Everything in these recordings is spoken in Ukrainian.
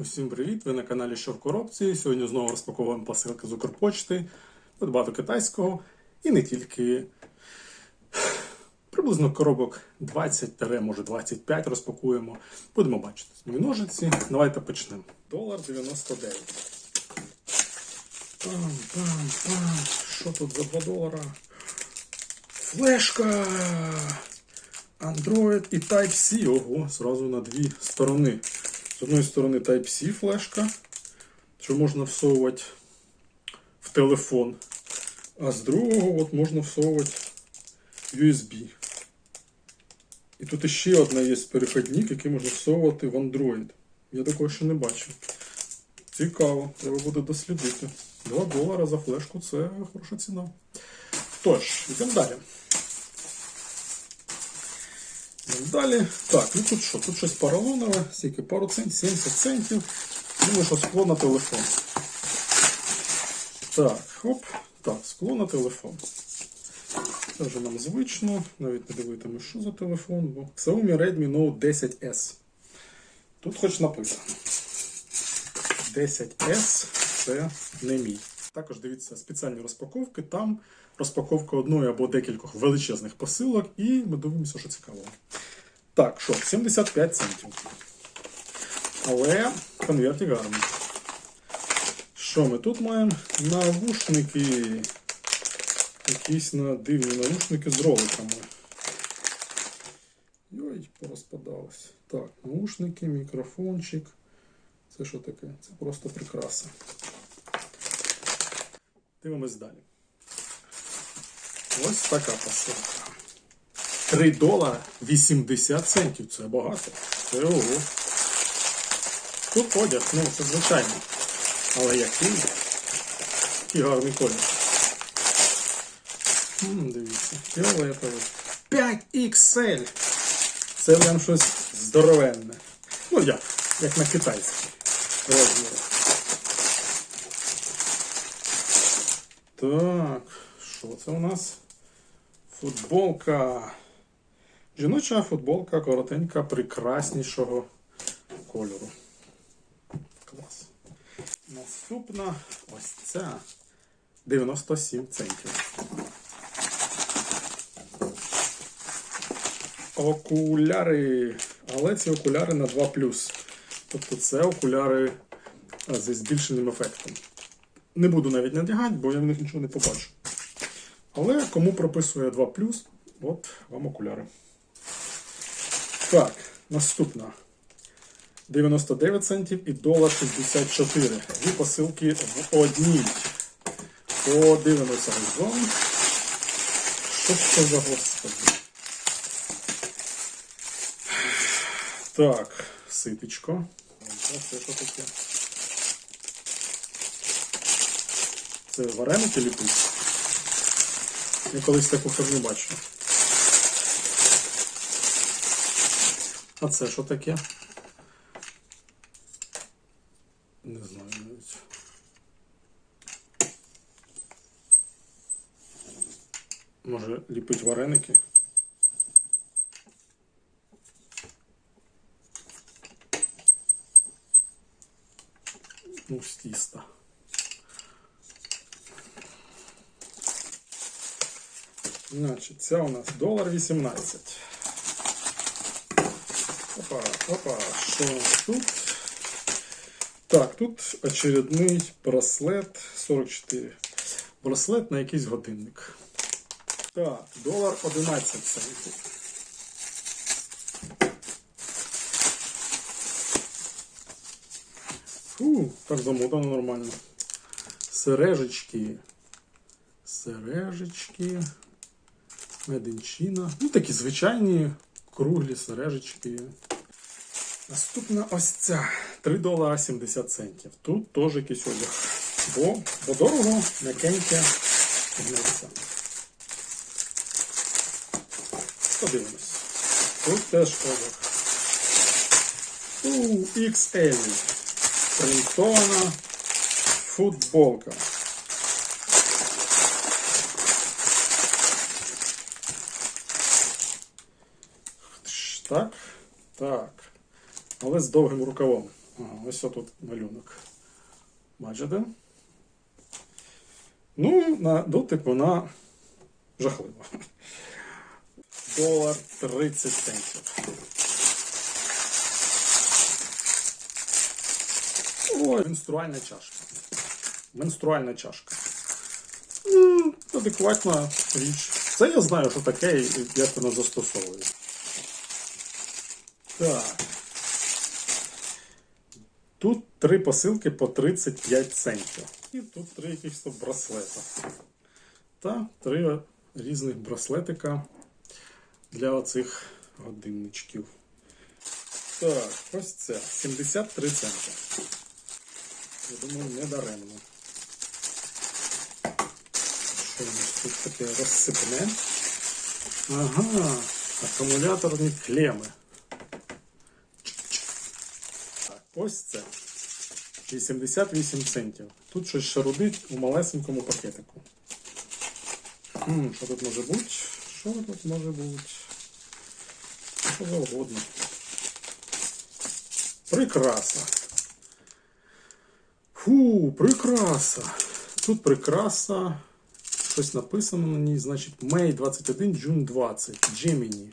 Усім привіт! Ви на каналі Що в коробці. Сьогодні знову розпаковуємо посилки з Укрпочти. Багато китайського і не тільки. Приблизно коробок 20 може 25 розпакуємо. Будемо бачити. Мої ножиці. Давайте почнемо. Долар 99. Пам, пам, пам. Що тут за 2 долара? Флешка! Android і Type-C. Ого, зразу на дві сторони. З одної Type-C флешка, що можна всовувати в телефон, а з другого от можна всовувати USB. І тут іще одна є перехідник, який можна всовувати в Android. Я такого ще не бачив. Цікаво, треба буде дослідити. 2 долара за флешку це хороша ціна. Тож, йдемо далі. Далі. Так, ну тут що? Тут щось поролонове, скільки пару центів, 70 центів. Думаю, що скло на телефон. Так, хоп. Так, скло на телефон. Це вже нам звично. Навіть не дивитимемо, що за телефон, бо Xiaomi Redmi Note 10S. Тут хоч написано. 10S це не мій. Також дивіться спеціальні розпаковки. Там розпаковка одної або декількох величезних посилок, і ми дивимося, що цікавого. Так, що, 75 центів. Але конвертик гарний. Що ми тут маємо? Навушники. Якісь на дивні навушники з роликами. Йой, порозпадалось. Так, наушники, мікрофончик. Це що таке? Це просто прикраса. Дивимось далі. Ось така посилка. 3 долара 80 центів. Це багато. Це ого. Тут одяг, ну це звичайно. Але який? Який гарний колір. Дивіться, фіолетовий. 5XL. Це прям щось здоровенне. Ну як? Як на китайській розмірі. Так, що це у нас? Футболка. Жіноча футболка коротенька, прекраснішого кольору. Клас. Наступна ось ця 97 центів. Окуляри. Але ці окуляри на 2 Тобто це окуляри зі збільшеним ефектом. Не буду навіть надягати, бо я в них нічого не побачу. Але кому прописує 2 от вам окуляри. Так, наступна. 99 центів і долар 64. Дві посилки в одній. Подивимося разом. Що це за господи? Так, ситечко. Це що таке? Це вареники ліпить? Я колись таку херню бачив. А це що таке? Не знаю навіть. Може ліпить вареники? Ну, з тіста. Значить, ця у нас долар 18. Опа, опа, що тут? Так, тут очередний браслет 44. Браслет на якийсь годинник. Так, долар 11 центів. Фу, так замотано нормально. Сережечки. Сережечки. Мединчина. Ну, такі звичайні круглі сережечки. Наступна ось ця. 3 долара 70 центів. Тут теж якийсь одяг. Бо, бо дорого, м'якеньке гнеться. Подивимось. Тут теж одяг. У, XL. Принтована футболка. Так, так. Але з довгим рукавом. Ось тут малюнок. Бачите? Ну, на дотик вона жахлива. Долар 30 центів. Ой, менструальна чашка. Менструальна чашка. М, Адекватна річ. Це я знаю, що таке і як воно застосовує. Так. Тут три посилки по 35 центів. І тут три якихось браслета. Та три різних браслетика для оцих годинничків. Так, ось це 73 центи. Я думаю, не даремно. Що у нас тут таке розсипне? Ага, акумуляторні клеми. Так, ось це. 88 центів. Тут щось шарудить у малесенькому пакетику. М, що тут може бути? Що тут може бути? Що завгодно. Прикраса. Фу, прикраса. Тут прикраса. Щось написано на ній, значить, May 21, June 20, Gemini.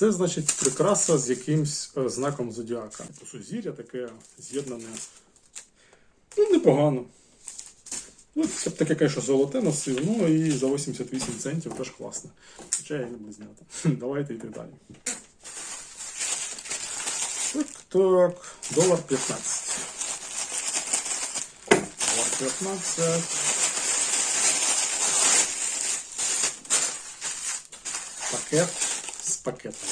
Це, значить, прикраса з якимсь е, знаком зодіака. Сузір'я таке з'єднане. Ну, непогано. Ну, це б таке, конечно, золоте носив, ну і за 88 центів теж класно. Хоча я не близнята. Давайте йти далі. Так, так. Долар 15. Долар 15. Пакет з пакетом.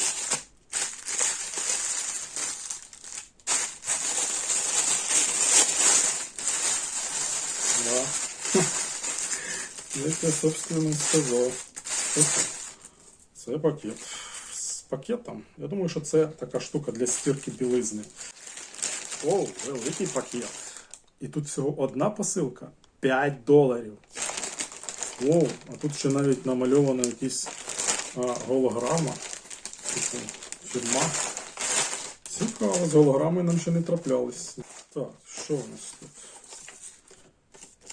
Да. Як я, собственно, сказав. Це пакет. З пакетом. Я думаю, що це така штука для стірки білизни. О, великий пакет. І тут всього одна посилка. 5 доларів. О, а тут ще навіть намальована якісь а, голограма. Типу, фірма. Цікаво, з голограми нам ще не траплялись. Так, що у нас тут?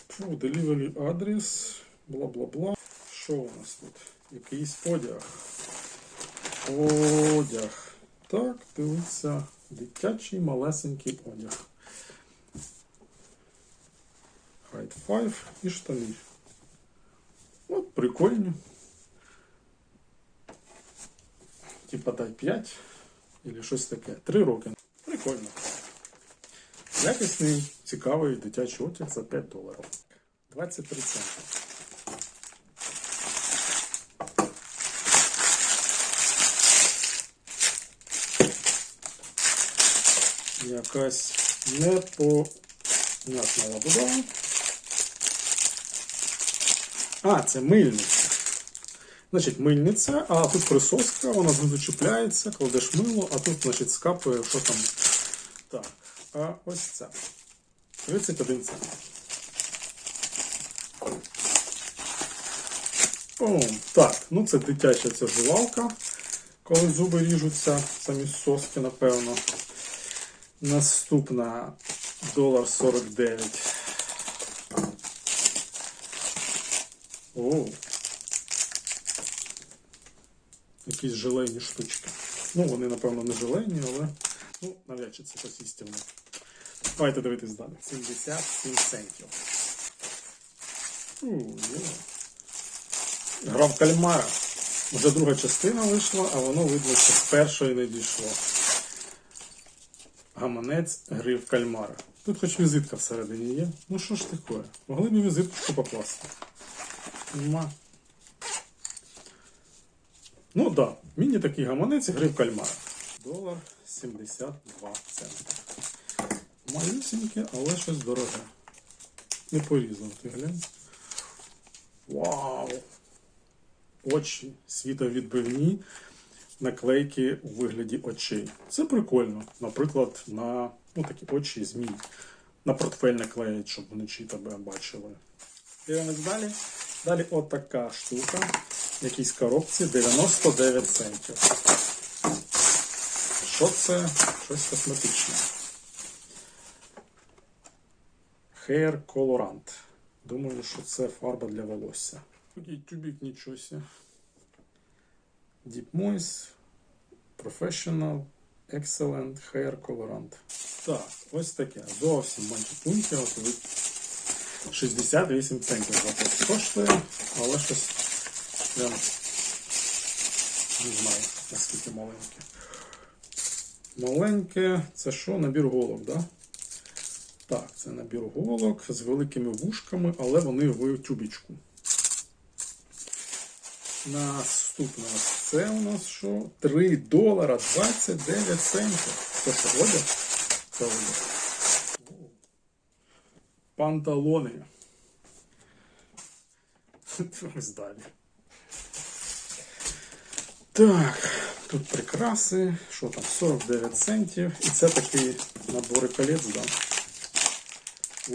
Фу, delivery адрес, бла-бла-бла. Що у нас тут? Якийсь одяг. Одяг. Так, дивіться, дитячий малесенький одяг. Height 5 і штани. От, прикольні. Типа дай 5 или щось таке. 3 роки. Прикольно. Якісний, цікавий дитячий одяг за 5 доларів. 23 центи. Якась непонятна лабудова. А, це мильниця. Значить, мильниця, а тут присоска, вона знизу чіпляється, кладеш мило, а тут, значить, скапує, що там. Так, а ось це. 31 цент. О, так, ну це дитяча ця жувалка, коли зуби ріжуться, самі соски, напевно. Наступна долар 49. О. Якісь желейні штучки. Ну, вони, напевно, не желейні, але ну, навряд чи це щось істинне. Давайте дивитись далі. 77 центів. Гра в кальмара. Вже друга частина вийшла, а воно видно, що з першої не дійшло. Гаманець гри в кальмара. Тут хоч візитка всередині є. Ну що ж таке? Могли б візитку покласти. Нема. Ну так, да. міні такий гаманець гри в кальмара. Долар 72 центи. Малюсіньке, але щось дороге. Не порізано, ти глянь. Вау! Очі світовідбивні наклейки у вигляді очей. Це прикольно. Наприклад, на ну, такі очі змій. На портфель наклеять, щоб вночі тебе бачили. Дивимось далі. Далі отака штука. Якійсь коробці 99 центів. Що це? Щось косметичне. Hair Colorant. Думаю, що це фарба для волосся. Такий тюбік нічого. Deep Moist, Professional, Excellent Hair Colorant. Так, ось таке. Зовсім менше пунктів. 68 центів запас коштує, але щось прям не знаю, наскільки маленьке. Маленьке, це що? Набір голок, да? Так, це набір голок з великими вушками, але вони в тюбічку. Наступне це у нас що? 3 долара 29 центів. Це що, одяг? Це одяг. Панталони. Ось далі. Так, тут прикраси. Що там? 49 центів. І це такий набори колець, да.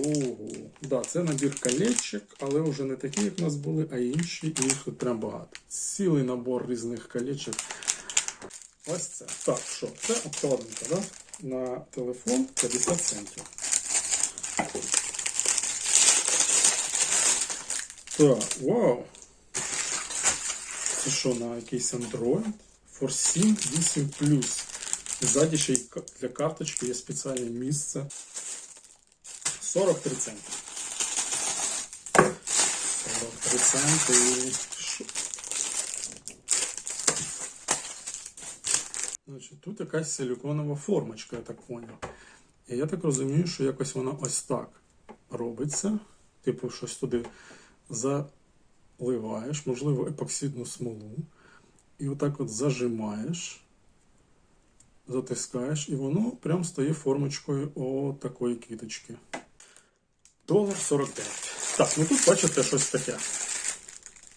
Ого, да, це набір колечок, але вже не такі, як у нас були, а інші, і їх тут прям багато. Цілий набор різних колечок. Ось це. Так, що? Це обкладинка, да? На телефон 50 центів. Так, вау. Це що, на якийсь Android? ForSync 8 Ззаді ще й для карточки є спеціальне місце. 43 центи. 43 центи і? Значить, тут якась силіконова формочка, я так поняв. І я так розумію, що якось вона ось так робиться. Типу, щось туди заливаєш, можливо, епоксидну смолу. І отак от зажимаєш, затискаєш, і воно прям стає формочкою о такої квіточки. Долар 49. Так, ну тут бачите щось таке.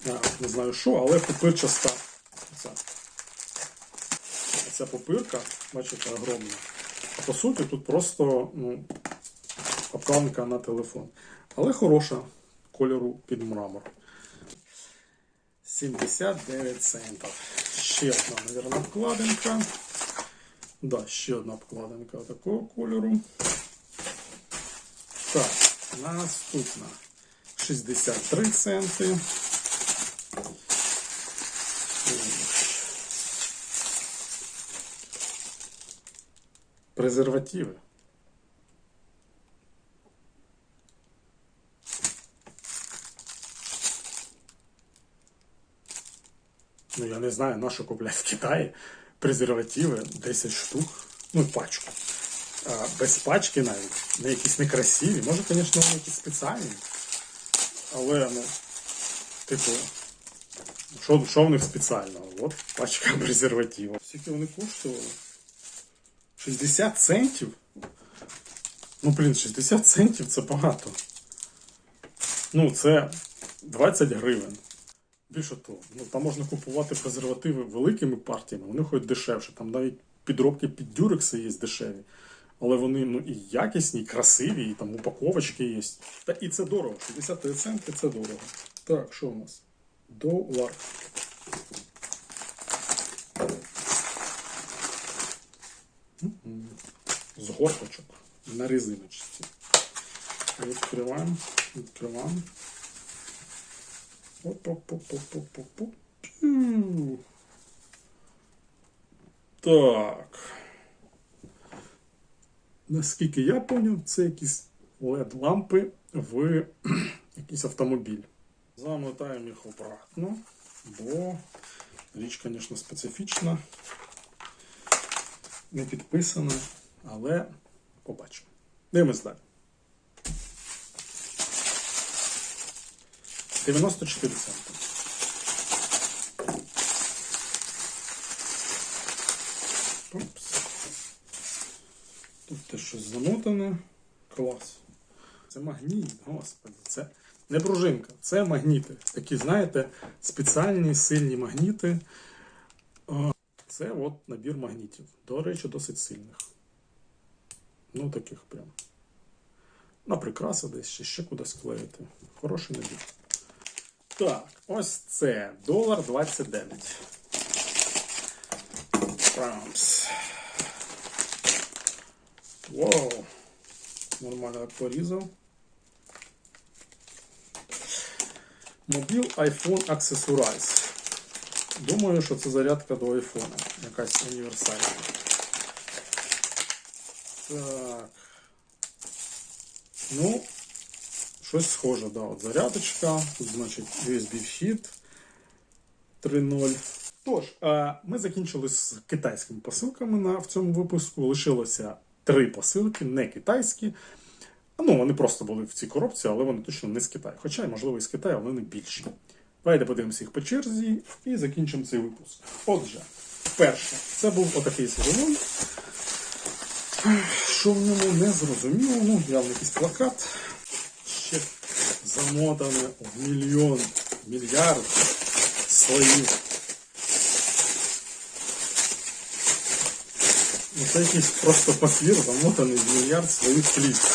Я не знаю що, але пупирчаста. Оця. Ця пупирка, бачите, огромна. А по суті, тут просто ну, обкладинка на телефон. Але хороша кольору під мрамор. 79 центів. Ще одна, мабуть, обкладинка. Да, ще одна обкладинка такого кольору. Так, наступна 63 центи. Презервативи. Ну, я не знаю, на що купляти в Китаї презервативи 10 штук, ну, пачку. А, без пачки навіть. Не якісь некрасиві. Може, звісно, вони якісь спеціальні. Але, ну, типу, що, що в них спеціального? От пачка презервативів. Скільки вони коштували? 60 центів? Ну, блін, 60 центів це багато. Ну, це 20 гривень. Більше того, ну там можна купувати презервативи великими партіями, вони ходять дешевше. Там навіть підробки під дюрекси є дешеві. Але вони ну, і якісні, і красиві, і там упаковочки є. Та і це дорого. 63 центи це дорого. Так, що у нас? Долар. З горпочок на резиночці. Відкриваємо, відкриваємо. Так. Наскільки я поняв, це якісь LED-лампи в якийсь автомобіль. Замотаємо їх обратно, бо річ, звісно, специфічна, не підписана, але побачимо. Дивимось далі. 94 центи. Опс. Тут теж щось замотане. Клас. Це магніт, господи. Це не пружинка, це магніти. Такі, знаєте, спеціальні сильні магніти. Це от набір магнітів. До речі, досить сильних. Ну, таких прям. На прикраси десь чи ще кудись клеїти. Хороший набір. Так, ось це долар 29. Трампс. Вау! Нормально так порізав. Мобіл iPhone Accessorize. Думаю, що це зарядка до iPhone. Якась універсальна. Так. Ну, щось схоже, да. От зарядочка. Тут, значить, USB-вхід 3.0. Тож, е, ми закінчили з китайськими посилками на, в цьому випуску. Лишилося три посилки, не китайські. Ну, вони просто були в цій коробці, але вони точно не з Китаю. Хоча, можливо, і з Китаю, вони більші. Давайте подивимося їх по черзі і закінчимо цей випуск. Отже, перше, це був отакий сиролон. Що в ньому не зрозуміло, ну, явно якийсь плакат. Ще замотане в мільйон, мільярд слоїв. Ну, це просто папір, замотаний в мільярд слоїв плівки.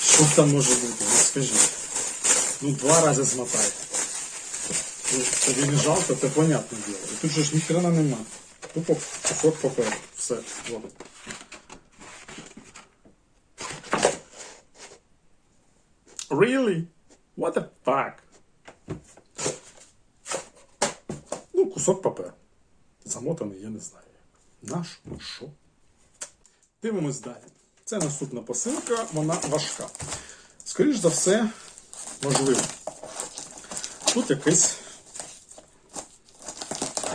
Що там може бути? Ну скажіть. Ну, два рази змотай. Ну, Тобі не жалко, це понятне діло. І тут же ж ніхрена нема. Тупо кусок паперу. Все. Вот. Really? What the fuck? Ну, кусок паперу. Замотаний, я не знаю. Наш що? Дивимось далі. Це наступна посилка, вона важка. Скоріш за все, можливо. Тут якийсь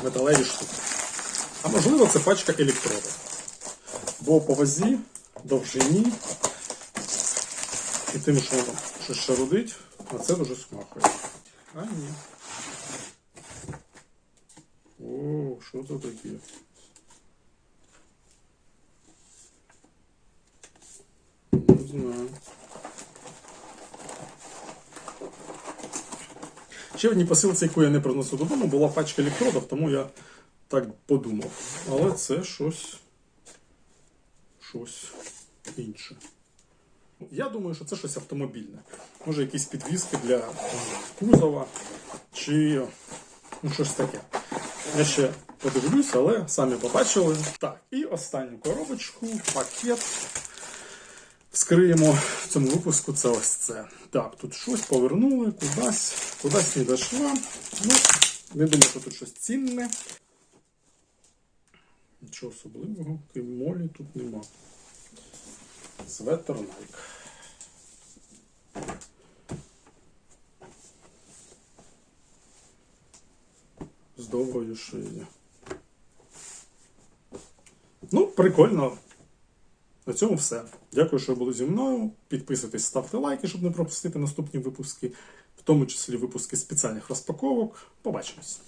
металеві штуки. А можливо, це пачка електродів. Бо по вазі, довжині і тим, що воно щось шарудить, на це дуже смахує. А ні. О, що це таке? Не знаю. Ще в одній посилці, яку я не приносив додому, була пачка електродів, тому я так подумав. Але це щось. щось інше. Я думаю, що це щось автомобільне. Може, якісь підвіски для кузова чи ну, щось таке. Я ще подивлюсь, але самі побачили. Так, і останню коробочку, пакет. Вскриємо в цьому випуску це ось це. Так, тут щось повернули, кудись, кудись не дійшла. Ну, не думаю, що тут щось цінне. Нічого особливого, крім молі, тут нема. Светер Nike. З довгою шиєю. Ну, прикольно. На цьому все. Дякую, що були зі мною. Підписуйтесь, ставте лайки, щоб не пропустити наступні випуски, в тому числі випуски спеціальних розпаковок. Побачимось!